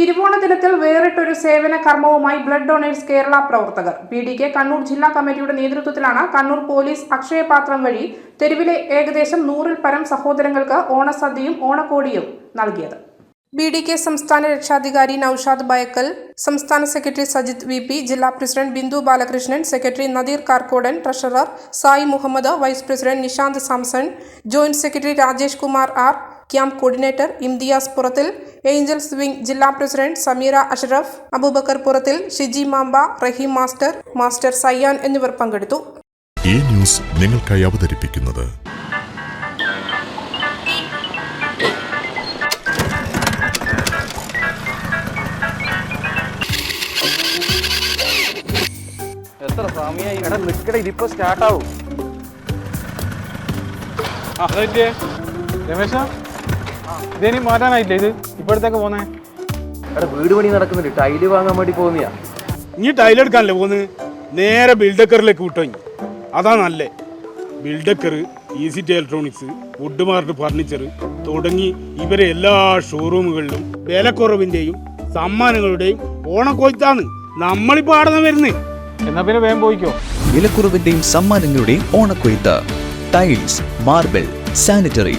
തിരുവോണ ദിനത്തിൽ വേറിട്ടൊരു സേവന കർമ്മവുമായി ബ്ലഡ് ഡൊണേഴ്സ് കേരള പ്രവർത്തകർ. പി ഡി കെ കണ്ണൂർ ജില്ലാ കമ്മിറ്റിയുടെ നേതൃത്വത്തിലാണ് കണ്ണൂർ പോലീസ് അക്ഷയപാത്രം വഴി തെരുവിലെ ഏകദേശം നൂറിൽ പരം സഹോദരങ്ങൾക്ക് ഓണസദ്യയും ഓണക്കോടിയും നൽകിയത്. ബി ഡി കെ സംസ്ഥാന രക്ഷാധികാരി നൌഷാദ് ബയക്കൽ സംസ്ഥാന സെക്രട്ടറി സജിത് വി പി ജില്ലാ president Bindu Balakrishnan secretary Nadeer Karkodan treasurer Sai Muhammad vice president Nishanth Samson joint secretary Rajesh Kumar R camp coordinator Imthiyas പുറത്തിൽ Angeles wing ജില്ലാ president Sameera Ashraf Abubakar പുറത്തിൽ Shiji Mamba Rahim master master Sayyan എന്നിവർ പങ്കെടുത്തു. ഈ news നിങ്ങൾക്കായി അവതരിപ്പിക്കുന്നത് എത്ര സമയമായി എടാ ഇതിപ്പോ സ്റ്റാർട്ട് ആവും ആ അതെ രമേശ? ഇതേനി മാറ്റാനായില്ലേ ഇത്? ഇപ്പോഴത്തേക്ക് പോന്നേ? എടാ വീട് പണി നടക്കുന്നുണ്ട്. ടൈൽ വാങ്ങാൻ വേണ്ടി പോകുന്നയാ. ഇനി ടൈലെടുക്കാനല്ലേ പോന്ന് നേരെ ബിൽഡക്കറിലേക്ക് വിട്ടോ അതാ നല്ലേ. ബിൽഡക്കർ T electronics wood mart furniture തുടങ്ങി ഇവരെ എല്ലാ ഷോറൂമുകളിലും വിലക്കുറവിന്റെയും സമ്മാനങ്ങളുടെയും ഓണക്കൊയ്ത്താണ് നമ്മളിപ്പോ ആടുന്ന വരുന്നേ. എന്നാ പിന്നെ വേഗം പോയിക്കോ. വിലക്കുറവിന്റെയും സമ്മാനങ്ങളുടെയും ഓണക്കൊയ്ത്ത്. Tiles marble sanitary